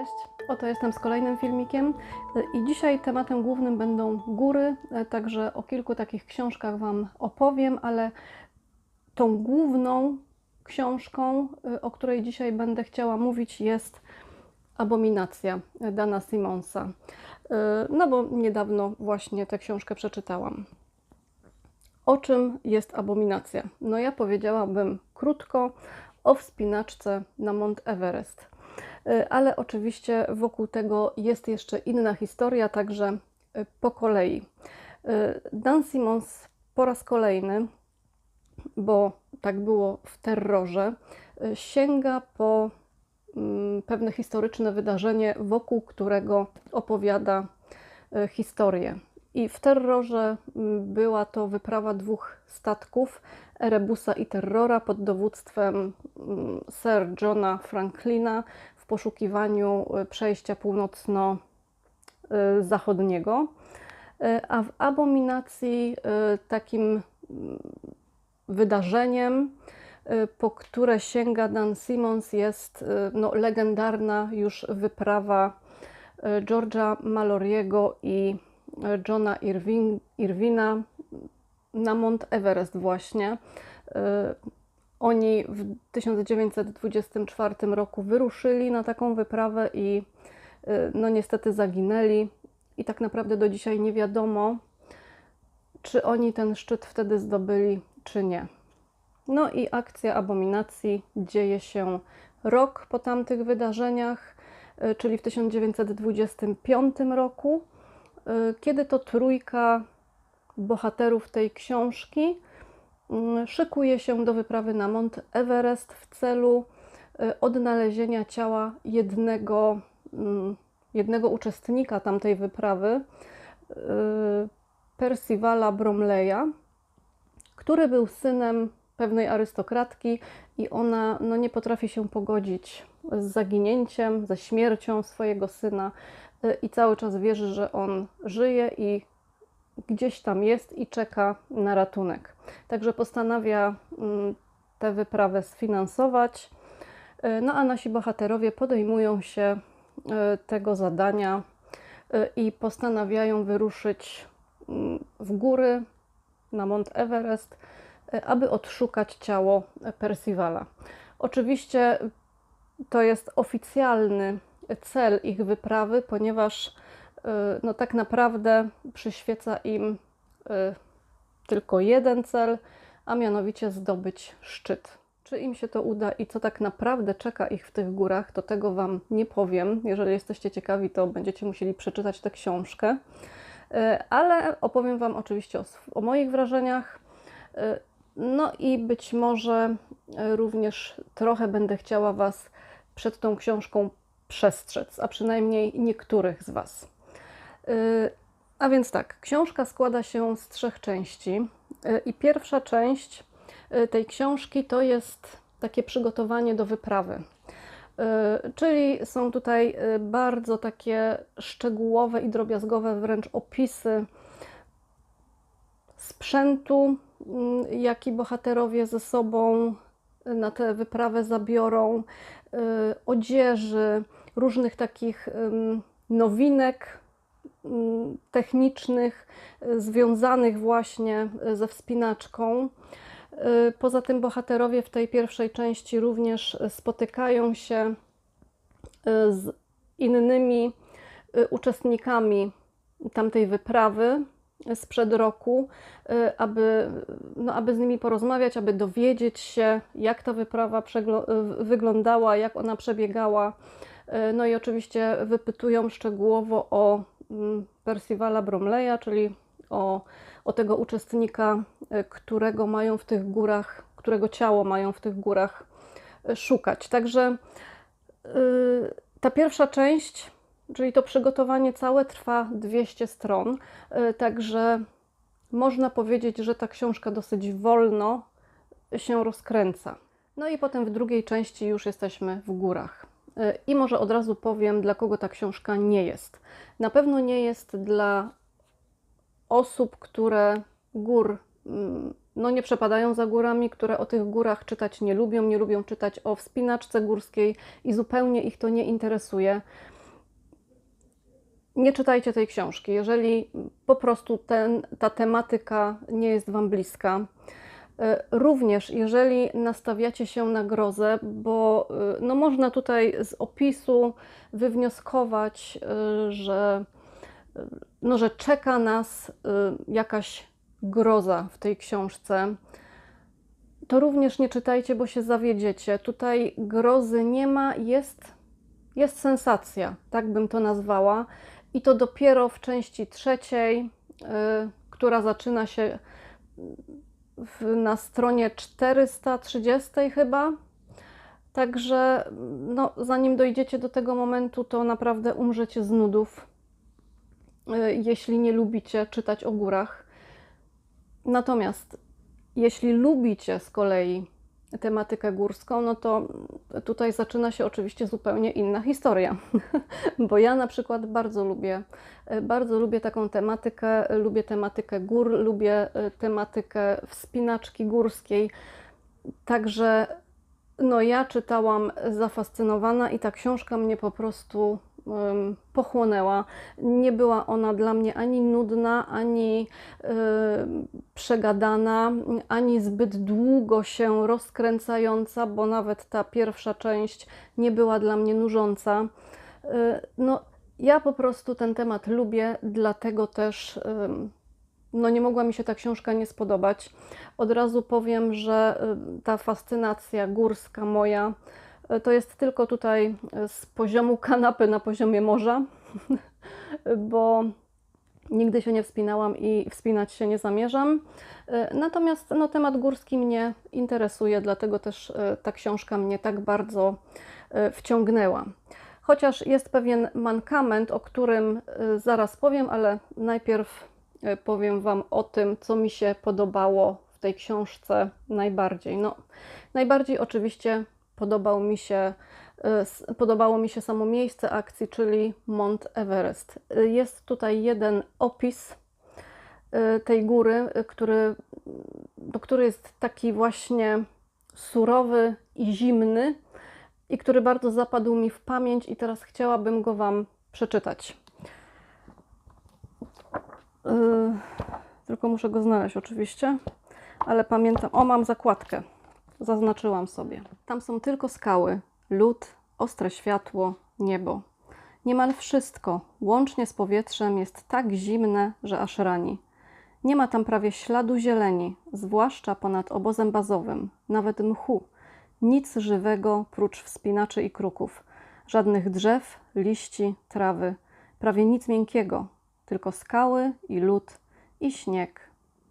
Cześć, oto jestem z kolejnym filmikiem i dzisiaj tematem głównym będą góry, także o kilku takich książkach Wam opowiem, ale tą główną książką, o której dzisiaj będę chciała mówić jest Abominacja Dana Simonsa. No bo niedawno właśnie tę książkę przeczytałam. O czym jest abominacja? No ja powiedziałabym krótko o wspinaczce na Mount Everest. Y, ale oczywiście wokół tego jest jeszcze inna historia, także y, po kolei. Y, Dan Simmons po raz kolejny, bo tak było w terrorze, sięga po mm, pewne historyczne wydarzenie, wokół którego opowiada historię. I w terrorze mm, była to wyprawa dwóch statków, Erebusa i Terrora, pod dowództwem mm, Sir Johna Franklina poszukiwaniu y, przejścia północno-zachodniego. Y, a w abominacji y, takim mm, wydarzeniem, po które sięga Dan Simmons, jest no, legendarna już wyprawa George'a Mallory'ego i Johna Irwina na Mount Everest właśnie. Oni w 1924 roku wyruszyli na taką wyprawę i y, no niestety zaginęli. I tak naprawdę do dzisiaj nie wiadomo, czy oni ten szczyt wtedy zdobyli, czy nie. No i akcja abominacji dzieje się rok po tamtych wydarzeniach, y, czyli w 1925 roku. Y, kiedy to trójka bohaterów tej książki szykuje się do wyprawy na Mount Everest w celu y, odnalezienia ciała jednego, mm, jednego uczestnika tamtej wyprawy, y, Percivala Bromleya, który był synem pewnej arystokratki i ona no, nie potrafi się pogodzić z zaginięciem, ze śmiercią swojego syna, i cały czas wierzy, że on żyje i gdzieś tam jest i czeka na ratunek. Także postanawia mm, tę wyprawę sfinansować. E, no a nasi bohaterowie podejmują się e, tego zadania e, i postanawiają wyruszyć mm, w góry na Mount Everest, aby odszukać ciało Percivala. Oczywiście to jest oficjalny cel ich wyprawy, ponieważ no, tak naprawdę przyświeca im y, tylko jeden cel, a mianowicie zdobyć szczyt. Czy im się to uda i co tak naprawdę czeka ich w tych górach, to tego Wam nie powiem. Jeżeli jesteście ciekawi, to będziecie musieli przeczytać tę książkę. Y, ale opowiem Wam oczywiście o, o moich wrażeniach. No i być może również trochę będę chciała Was przed tą książką przestrzec, a przynajmniej niektórych z Was. Y, a więc tak, książka składa się z trzech części y, i pierwsza część y, tej książki to jest takie przygotowanie do wyprawy. Czyli są tutaj bardzo takie szczegółowe i drobiazgowe wręcz opisy sprzętu, mm, jaki bohaterowie ze sobą na tę wyprawę zabiorą, odzieży, różnych takich nowinek technicznych związanych właśnie y, ze wspinaczką. Y, poza tym bohaterowie w tej pierwszej części również spotykają się z innymi uczestnikami tamtej wyprawy sprzed roku, aby, no, aby z nimi porozmawiać, aby dowiedzieć się, jak ta wyprawa wyglądała, jak ona przebiegała, E, no i oczywiście wypytują szczegółowo o Percivala Bromleya, czyli o, o tego uczestnika, e, którego mają w tych górach, którego ciało mają w tych górach e, szukać. Także ta pierwsza część, czyli to przygotowanie całe trwa 200 stron, także można powiedzieć, że ta książka dosyć wolno się rozkręca. No i potem w drugiej części już jesteśmy w górach. I może od razu powiem, dla kogo ta książka nie jest. Na pewno nie jest dla osób, które gór mm, no, nie przepadają za górami, które o tych górach czytać nie lubią, nie lubią czytać o wspinaczce górskiej i zupełnie ich to nie interesuje. Nie czytajcie tej książki, jeżeli po prostu ten, ta tematyka nie jest Wam bliska. E, również jeżeli nastawiacie się na grozę, bo e, no można tutaj z opisu wywnioskować, e, że, no, że czeka nas jakaś groza w tej książce, to również nie czytajcie, bo się zawiedziecie. Tutaj grozy nie ma, jest, jest sensacja, tak bym to nazwała. I to dopiero w części trzeciej, która zaczyna się w, na stronie 430 chyba. Także no, zanim dojdziecie do tego momentu, to naprawdę umrzecie z nudów, y, jeśli nie lubicie czytać o górach. Natomiast jeśli lubicie z kolei tematykę górską, no to tutaj zaczyna się oczywiście zupełnie inna historia. Bo ja na przykład bardzo lubię, bardzo lubię taką tematykę, lubię tematykę gór, lubię e, tematykę wspinaczki górskiej. Także no ja czytałam zafascynowana i ta książka mnie po prostu pochłonęła. Nie była ona dla mnie ani nudna, ani przegadana, ani zbyt długo się rozkręcająca, bo nawet ta pierwsza część nie była dla mnie nużąca. E, no, ja po prostu ten temat lubię, dlatego też no nie mogła mi się ta książka nie spodobać. Od razu powiem, że ta fascynacja górska moja to jest tylko tutaj z poziomu kanapy na poziomie morza, bo nigdy się nie wspinałam i wspinać się nie zamierzam. Natomiast no, temat górski mnie interesuje, dlatego też e, ta książka mnie tak bardzo e, wciągnęła. Chociaż jest pewien mankament, o którym e, zaraz powiem, ale najpierw powiem Wam o tym, co mi się podobało w tej książce najbardziej. No, najbardziej oczywiście podobał mi się, y, podobało mi się samo miejsce akcji, czyli Mont Everest. Y, jest tutaj jeden opis y, tej góry, który, który jest taki właśnie surowy i zimny i który bardzo zapadł mi w pamięć i teraz chciałabym go Wam przeczytać. Tylko muszę go znaleźć oczywiście, ale pamiętam, o mam zakładkę zaznaczyłam sobie. Tam są tylko skały, lód, ostre światło, niebo. Niemal wszystko, łącznie z powietrzem, jest tak zimne, że aż rani. Nie ma tam prawie śladu zieleni, zwłaszcza ponad obozem bazowym, nawet mchu. Nic żywego prócz wspinaczy i kruków. Żadnych drzew, liści, trawy. Prawie nic miękkiego, tylko skały i lód i śnieg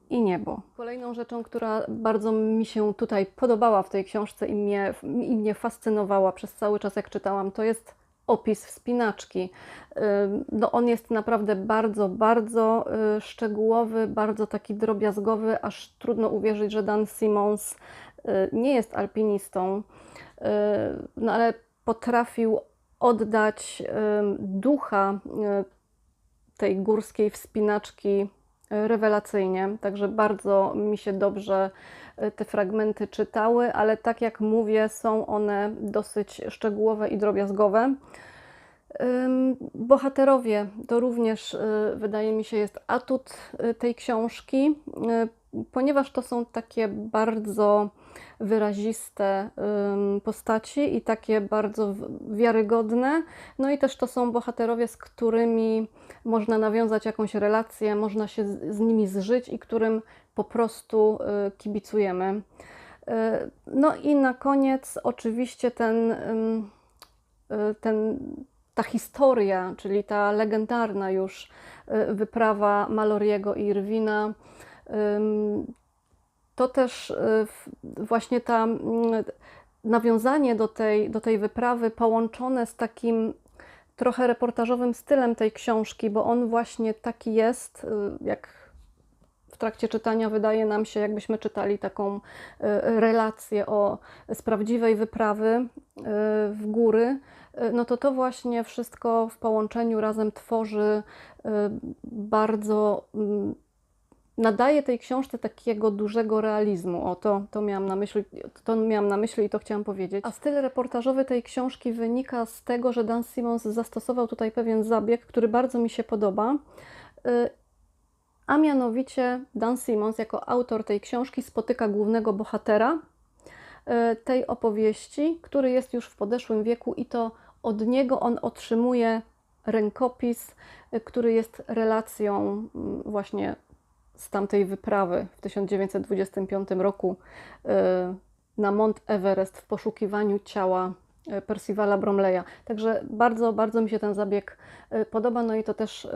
i niebo. Kolejną rzeczą, która bardzo mi się tutaj podobała w tej książce i mnie, i mnie fascynowała przez cały czas, jak czytałam, to jest opis wspinaczki. No on jest naprawdę bardzo, bardzo y, szczegółowy, bardzo taki drobiazgowy, aż trudno uwierzyć, że Dan Simmons y, nie jest alpinistą, y, no ale potrafił oddać ducha tej górskiej wspinaczki rewelacyjnie, także bardzo mi się dobrze e, te fragmenty czytały, ale tak jak mówię, są one dosyć szczegółowe i drobiazgowe. Bohaterowie to również e, wydaje mi się jest atut e, tej książki, ponieważ to są takie bardzo wyraziste postaci i takie bardzo wiarygodne. No i też to są bohaterowie, z którymi można nawiązać jakąś relację, można się z nimi zżyć i którym po prostu y, kibicujemy. Y, no i na koniec oczywiście ten, y, ten, ta historia, czyli ta legendarna już wyprawa Maloriego i Irwina, to też właśnie ta nawiązanie do tej, do tej wyprawy połączone z takim trochę reportażowym stylem tej książki, bo on właśnie taki jest, y, jak w trakcie czytania wydaje nam się, jakbyśmy czytali taką y, relację o, z prawdziwej wyprawy y, w góry, no to to właśnie wszystko w połączeniu razem tworzy bardzo mm, nadaje tej książce takiego dużego realizmu. O, to, to, miałam na myśli, to miałam na myśli i to chciałam powiedzieć. A styl reportażowy tej książki wynika z tego, że Dan Simmons zastosował tutaj pewien zabieg, który bardzo mi się podoba. Y, a mianowicie Dan Simmons, jako autor tej książki, spotyka głównego bohatera y, tej opowieści, który jest już w podeszłym wieku i to od niego on otrzymuje rękopis, y, który jest relacją mm, właśnie z tamtej wyprawy w 1925 roku y, na Mont Everest w poszukiwaniu ciała y, Percivala Bromleya. Także bardzo, bardzo mi się ten zabieg podoba, no i to też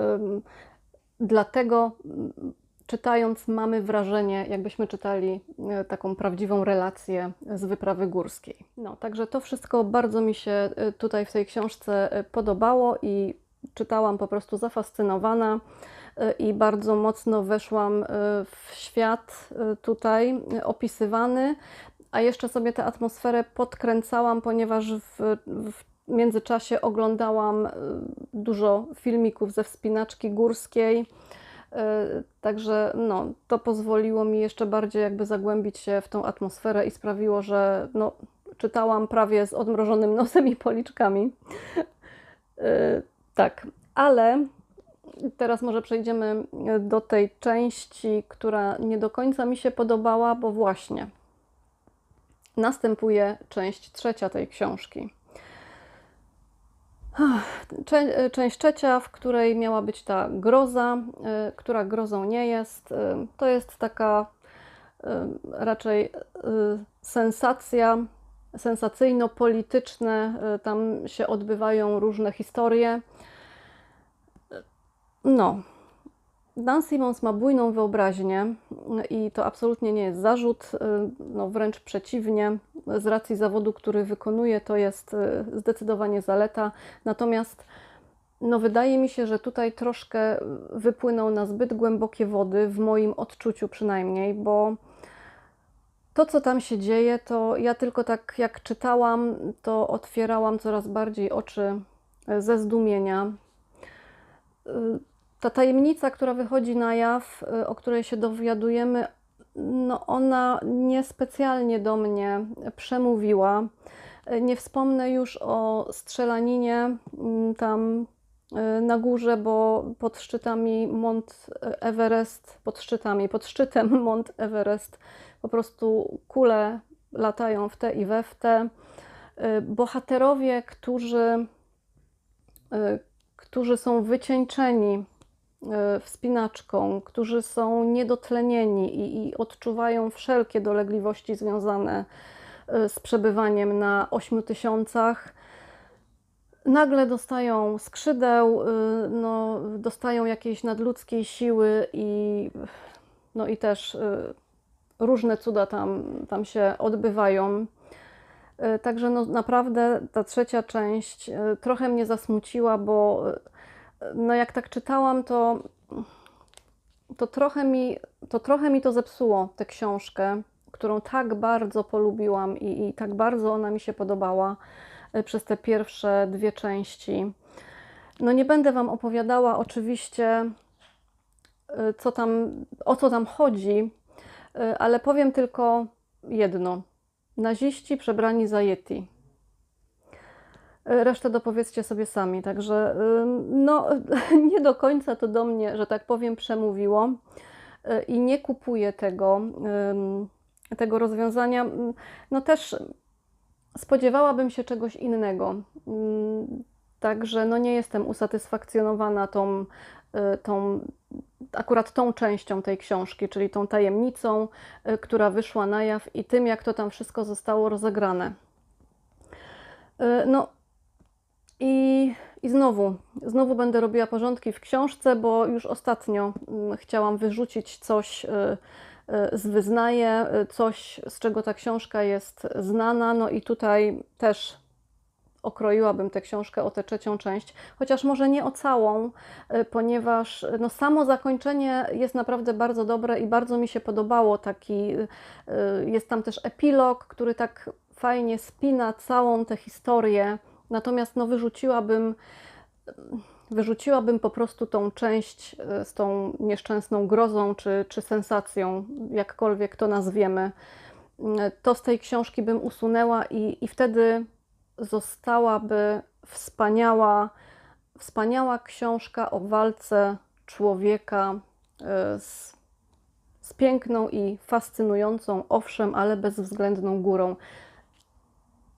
dlatego czytając mamy wrażenie, jakbyśmy czytali taką prawdziwą relację z wyprawy górskiej. No, także to wszystko bardzo mi się tutaj w tej książce podobało i czytałam po prostu zafascynowana y, i bardzo mocno weszłam y, w świat y, tutaj opisywany, a jeszcze sobie tę atmosferę podkręcałam, ponieważ w, w międzyczasie oglądałam dużo filmików ze wspinaczki górskiej. Także no, to pozwoliło mi jeszcze bardziej jakby zagłębić się w tą atmosferę i sprawiło, że no, czytałam prawie z odmrożonym nosem i policzkami. Tak, ale teraz może przejdziemy do tej części, która nie do końca mi się podobała, bo właśnie następuje część trzecia tej książki. Część trzecia, w której miała być ta groza, y, która grozą nie jest. To jest taka raczej sensacja, sensacyjno-polityczne. Tam się odbywają różne historie. No, Dan Simmons ma bujną wyobraźnię i to absolutnie nie jest zarzut, y, no wręcz przeciwnie. Z racji zawodu, który wykonuje, to jest y, zdecydowanie zaleta. Natomiast no wydaje mi się, że tutaj troszkę wypłynął na zbyt głębokie wody, w moim odczuciu przynajmniej, bo to, co tam się dzieje, to ja tylko tak jak czytałam, to otwierałam coraz bardziej oczy ze zdumienia ta tajemnica, która wychodzi na jaw, y, o której się dowiadujemy, no ona niespecjalnie do mnie przemówiła. Y, nie wspomnę już o strzelaninie mm, tam y, na górze, bo pod szczytami Mont Everest, pod szczytami, pod szczytem Mont Everest po prostu kule latają w te i we w te. Bohaterowie, którzy, którzy są wycieńczeni wspinaczką, którzy są niedotlenieni i, i odczuwają wszelkie dolegliwości związane e, z przebywaniem na 8000, nagle dostają skrzydeł, e, no, dostają jakiejś nadludzkiej siły i, no, i też różne cuda tam, tam się odbywają. Także no, naprawdę ta trzecia część trochę mnie zasmuciła, bo no jak tak czytałam, to, to, trochę mi, to trochę mi to zepsuło tę książkę, którą tak bardzo polubiłam i, i tak bardzo ona mi się podobała e, przez te pierwsze dwie części. No nie będę Wam opowiadała oczywiście, e, co tam, o co tam chodzi, e, ale powiem tylko jedno. Naziści przebrani za Yeti. Resztę dopowiedzcie sobie sami. Także no, nie do końca to do mnie, że tak powiem, przemówiło y, i nie kupuję tego, tego rozwiązania. No też spodziewałabym się czegoś innego. Także no nie jestem usatysfakcjonowana tą, y, tą, akurat tą częścią tej książki, czyli tą tajemnicą, y, która wyszła na jaw i tym, jak to tam wszystko zostało rozegrane. No, i, I znowu, znowu będę robiła porządki w książce, bo już ostatnio mm, chciałam wyrzucić coś y, y, z wyznaje, y, coś, z czego ta książka jest znana. No i tutaj też okroiłabym tę książkę o tę trzecią część, chociaż może nie o całą, ponieważ no, samo zakończenie jest naprawdę bardzo dobre i bardzo mi się podobało. Taki, jest tam też epilog, który tak fajnie spina całą tę historię Natomiast no, wyrzuciłabym, wyrzuciłabym po prostu tą część y, z tą nieszczęsną grozą czy, czy sensacją, jakkolwiek to nazwiemy, y, to z tej książki bym usunęła i, i wtedy zostałaby wspaniała, wspaniała książka o walce człowieka y, z, z piękną i fascynującą, owszem, ale bezwzględną górą.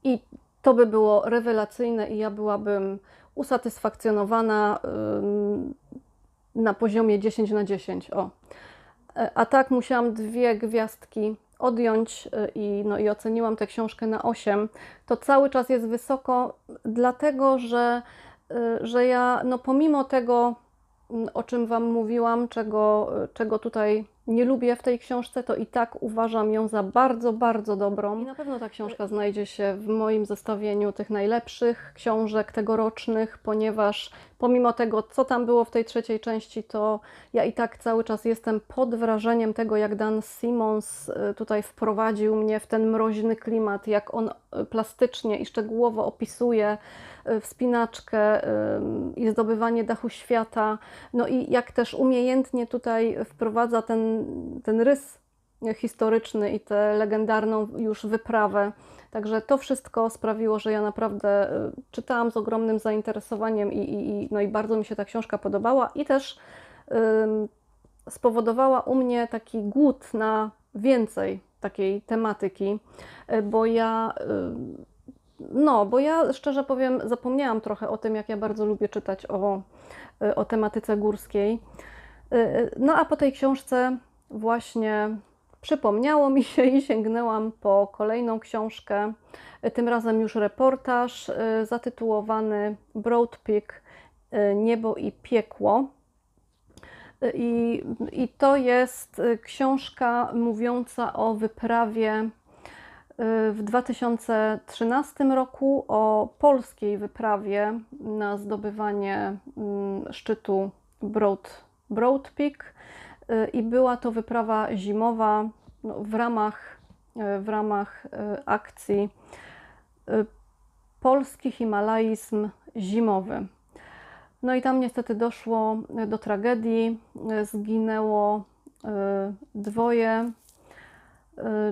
I to by było rewelacyjne i ja byłabym usatysfakcjonowana na poziomie 10 na 10. O. E, a tak musiałam dwie gwiazdki odjąć y, i, no, i oceniłam tę książkę na 8. To cały czas jest wysoko, dlatego że, y, że ja, no pomimo tego, o czym Wam mówiłam, czego, czego tutaj nie lubię w tej książce, to i tak uważam ją za bardzo, bardzo dobrą. I na pewno ta książka znajdzie się w moim zestawieniu tych najlepszych książek tegorocznych, ponieważ pomimo tego, co tam było w tej trzeciej części, to ja i tak cały czas jestem pod wrażeniem tego, jak Dan Simmons y, tutaj wprowadził mnie w ten mroźny klimat, jak on y, plastycznie i szczegółowo opisuje y, wspinaczkę i zdobywanie dachu świata, no i jak też umiejętnie tutaj wprowadza ten, ten rys historyczny i tę legendarną już wyprawę. Także to wszystko sprawiło, że ja naprawdę y, czytałam z ogromnym zainteresowaniem i, i, no i bardzo mi się ta książka podobała i też y, spowodowała u mnie taki głód na więcej takiej tematyki, y, bo ja y, no, bo ja szczerze powiem, zapomniałam trochę o tym, jak ja bardzo lubię czytać o, y, o tematyce górskiej. No a po tej książce właśnie przypomniało mi się i sięgnęłam po kolejną książkę, tym razem już reportaż y, zatytułowany Broad Peak y, Niebo i piekło. Y, I, I to jest książka mówiąca o wyprawie w 2013 roku, o polskiej wyprawie na zdobywanie mm, szczytu Broad, Broad Peak i była to wyprawa zimowa no, w ramach, e, w ramach e, akcji Polski Himalaizm zimowy. No i tam niestety doszło do tragedii. Zginęło dwoje,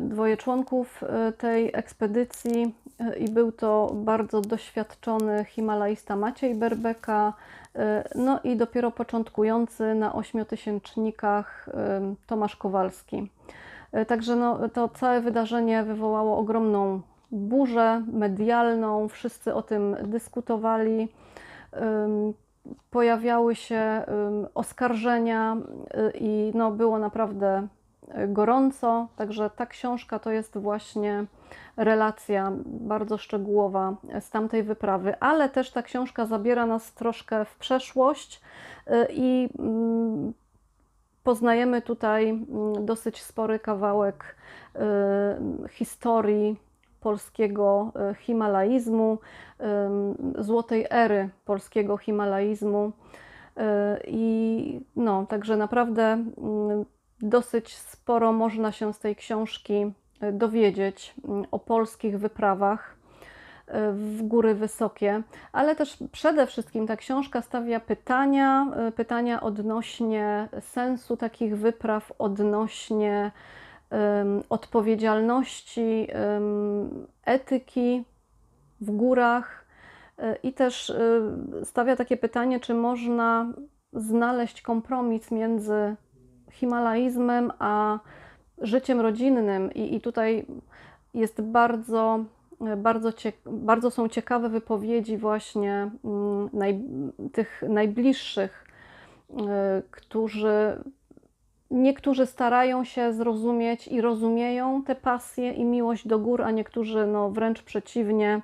dwoje członków tej ekspedycji i był to bardzo doświadczony himalaista Maciej Berbeka, no i dopiero początkujący na ośmiotysięcznikach Tomasz Kowalski. Także no, to całe wydarzenie wywołało ogromną burzę medialną, wszyscy o tym dyskutowali. Pojawiały się oskarżenia y, i no, było naprawdę gorąco. Także ta książka to jest właśnie relacja bardzo szczegółowa z tamtej wyprawy, ale też ta książka zabiera nas troszkę w przeszłość y, i mm, poznajemy tutaj mm, dosyć spory kawałek y, historii polskiego himalaizmu, złotej ery polskiego himalaizmu. I no, także naprawdę mm, dosyć sporo można się z tej książki dowiedzieć mm, o polskich wyprawach e, w góry wysokie, ale też przede wszystkim ta książka stawia pytania, e, pytania odnośnie sensu takich wypraw, odnośnie um, odpowiedzialności, um, etyki w górach i też stawia takie pytanie, czy można znaleźć kompromis między himalaizmem, a życiem rodzinnym. I, i tutaj jest bardzo, bardzo, bardzo są ciekawe wypowiedzi właśnie mm, naj, tych najbliższych, y, którzy niektórzy starają się zrozumieć i rozumieją te pasje i miłość do gór, a niektórzy no, wręcz przeciwnie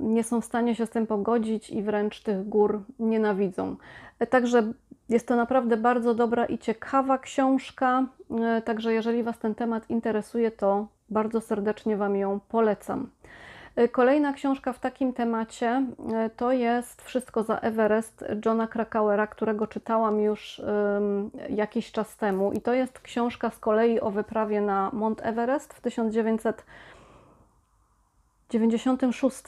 nie są w stanie się z tym pogodzić i wręcz tych gór nienawidzą. Także jest to naprawdę bardzo dobra i ciekawa książka, e, także jeżeli Was ten temat interesuje, to bardzo serdecznie Wam ją polecam. E, kolejna książka w takim temacie e, to jest Wszystko za Everest Johna Krakauera, którego czytałam już jakiś czas temu. I to jest książka z kolei o wyprawie na Mont Everest w 1996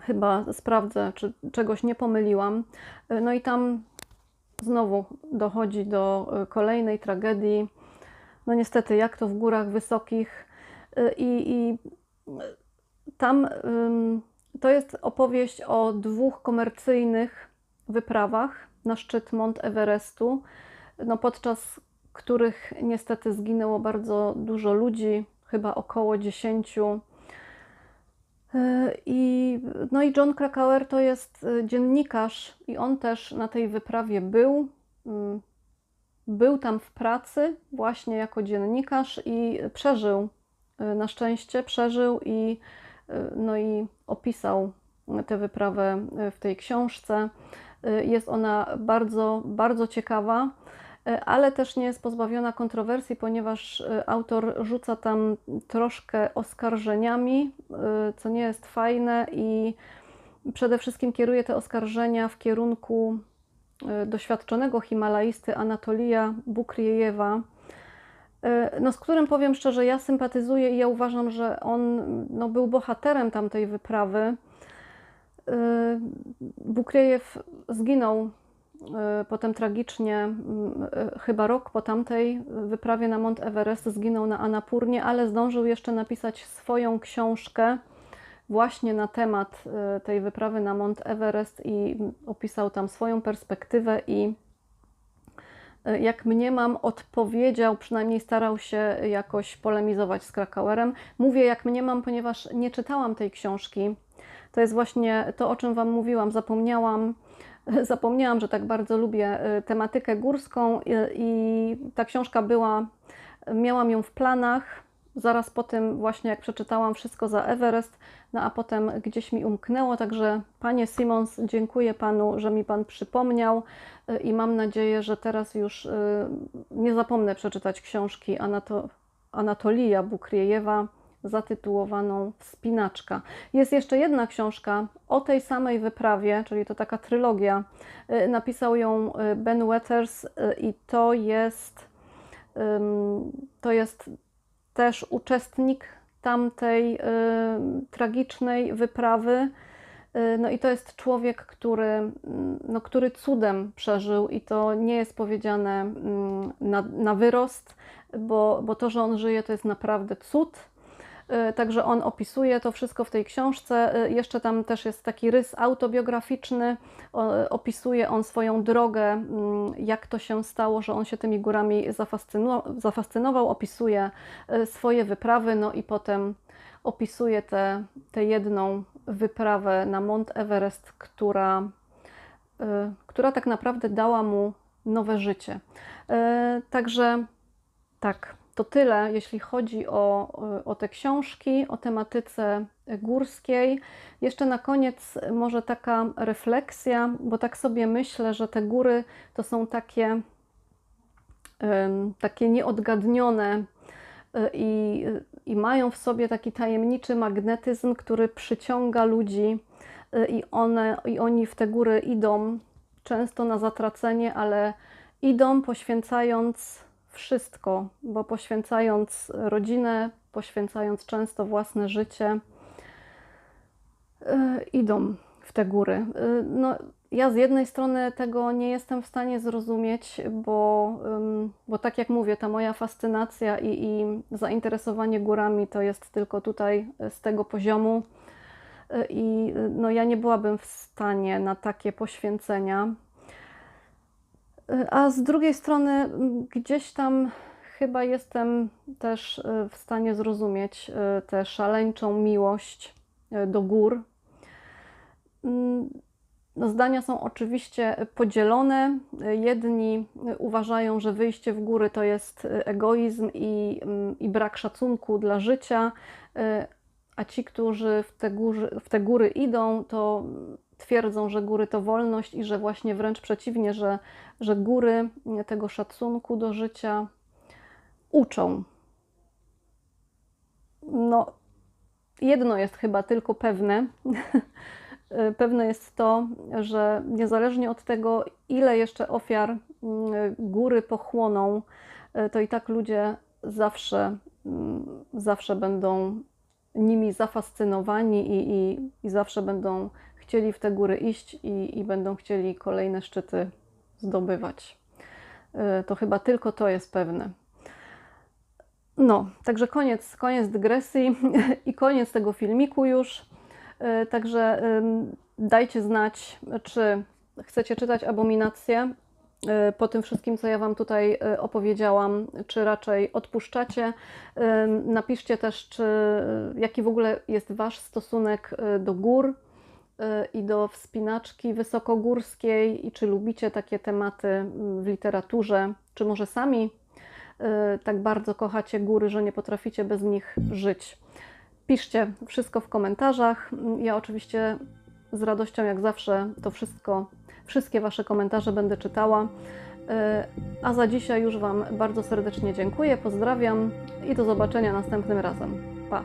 Chyba sprawdzę, czy czegoś nie pomyliłam. No i tam znowu dochodzi do kolejnej tragedii. No niestety, jak to w górach wysokich. I, i tam to jest opowieść o dwóch komercyjnych wyprawach na szczyt Mont Everestu, no podczas których niestety zginęło bardzo dużo ludzi, chyba około 10. I, no i John Krakauer to jest y, dziennikarz i on też na tej wyprawie był. Mm, był tam w pracy właśnie jako dziennikarz i przeżył. Y, na szczęście przeżył i, no i opisał tę wyprawę w tej książce. Jest ona bardzo, bardzo ciekawa. E, ale też nie jest pozbawiona kontrowersji, ponieważ e, autor rzuca tam troszkę oskarżeniami, e, co nie jest fajne i przede wszystkim kieruje te oskarżenia w kierunku doświadczonego himalaisty Anatolija Bukriejewa, no, z którym powiem szczerze, ja sympatyzuję i ja uważam, że on no, był bohaterem tamtej wyprawy. Bukriejew zginął potem tragicznie, mm, e, chyba rok po tamtej wyprawie na Mont Everest, zginął na Anapurnie, ale zdążył jeszcze napisać swoją książkę właśnie na temat e, tej wyprawy na Mont Everest i opisał tam swoją perspektywę i jak mniemam, odpowiedział, przynajmniej starał się jakoś polemizować z Krakauerem. Mówię jak mniemam, ponieważ nie czytałam tej książki. To jest właśnie to, o czym Wam mówiłam. Zapomniałam zapomniałam, że tak bardzo lubię y, tematykę górską i ta książka była, miałam ją w planach. Zaraz po tym właśnie jak przeczytałam wszystko za Everest, no a potem gdzieś mi umknęło, także Panie Simons, dziękuję Panu, że mi Pan przypomniał y, i mam nadzieję, że teraz już y, nie zapomnę przeczytać książki Anato Anatolija Bukriejewa zatytułowaną Wspinaczka. Jest jeszcze jedna książka o tej samej wyprawie, czyli to taka trylogia. Y, napisał ją y, Ben Wetters y, i to jest, to jest też uczestnik tamtej tragicznej wyprawy. No i to jest człowiek, który, no, który cudem przeżył i to nie jest powiedziane mm, na, na wyrost, bo, bo to, że on żyje, to jest naprawdę cud. Y, także on opisuje to wszystko w tej książce. Y, jeszcze tam też jest taki rys autobiograficzny. Opisuje on swoją drogę, mm, jak to się stało, że on się tymi górami zafascynował. Opisuje y, swoje wyprawy, no i potem opisuje tę te, te jedną wyprawę na Mont Everest, która, która tak naprawdę dała mu nowe życie. Także tak, to tyle, jeśli chodzi o, o te książki, o tematyce górskiej. Jeszcze na koniec może taka refleksja, bo tak sobie myślę, że te góry to są takie, takie nieodgadnione y, i, i mają w sobie taki tajemniczy magnetyzm, który przyciąga ludzi y, i, one, i oni w te góry idą często na zatracenie, ale idą poświęcając wszystko, bo poświęcając rodzinę, poświęcając często własne życie, yy, idą w te góry. Yy, no, ja z jednej strony tego nie jestem w stanie zrozumieć, bo, bo tak jak mówię, ta moja fascynacja i, i zainteresowanie górami to jest tylko tutaj z tego poziomu. I no, ja nie byłabym w stanie na takie poświęcenia. A z drugiej strony, gdzieś tam chyba jestem też y, w stanie zrozumieć y, tę szaleńczą miłość y, do gór. Mm, no, zdania są oczywiście podzielone. Jedni uważają, że wyjście w góry to jest egoizm i, i brak szacunku dla życia, a ci, którzy w te, góry, w te góry idą, to twierdzą, że góry to wolność i że właśnie wręcz przeciwnie, że, że góry tego szacunku do życia uczą. No, jedno jest chyba tylko pewne. pewne jest to, że niezależnie od tego, ile jeszcze ofiar mm, góry pochłoną, to i tak ludzie zawsze, mm, zawsze będą nimi zafascynowani i, i, i zawsze będą chcieli w te góry iść i, i będą chcieli kolejne szczyty zdobywać. Y, To chyba tylko to jest pewne. No, także koniec, koniec dygresji i koniec tego filmiku już. Y, Także dajcie znać, czy chcecie czytać abominację y, po tym wszystkim, co ja Wam tutaj opowiedziałam, czy raczej odpuszczacie. Napiszcie też, czy, jaki w ogóle jest Wasz stosunek do gór i do wspinaczki wysokogórskiej i czy lubicie takie tematy mm, w literaturze, czy może sami y, tak bardzo kochacie góry, że nie potraficie bez nich żyć. Piszcie wszystko w komentarzach. Ja oczywiście z radością, jak zawsze, to wszystko, wszystkie Wasze komentarze będę czytała. Y, A za dzisiaj już Wam bardzo serdecznie dziękuję, pozdrawiam i do zobaczenia następnym razem. Pa!